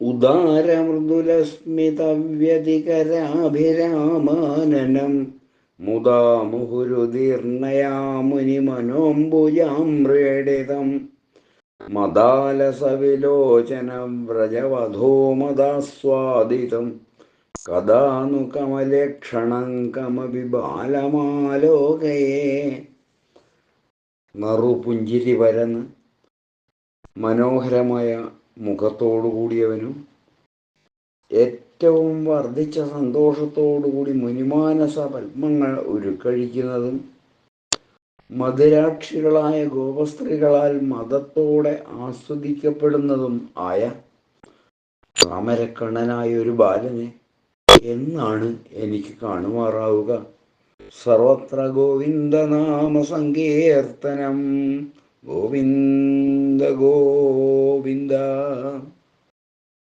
ഉദാരമൃദുലസ്മിതവ്യതികരാഭിരാമാനനം മുദാ മുഹുരുദീർണയാമുനി മനോംബുജാമൃഡിതം മദാലസവിലോചനം വ്രജവധോ മദാസ്വാദിതം കഥാനു കമലക്ഷണം കമപി ബാലമാലോകയേ നറുപുഞ്ചിരി പരന്ന് മനോഹരമായ മുഖത്തോടു കൂടിയവനും ഏറ്റവും വർദ്ധിച്ച സന്തോഷത്തോടുകൂടി മുനിമാനസ പത്മങ്ങൾ ഉരുക്കഴിക്കുന്നതും മധുരാക്ഷികളായ ഗോപസ്ത്രീകളാൽ മതത്തോടെ ആസ്വദിക്കപ്പെടുന്നതും ആയ താമരക്കണ്ണനായ ഒരു ബാലനെ എന്നാണ് എനിക്ക് കാണുമാറാവുക. സർവത്ര ഗോവിന്ദനാമ സങ്കീർത്തനം गोविन्द गोविन्द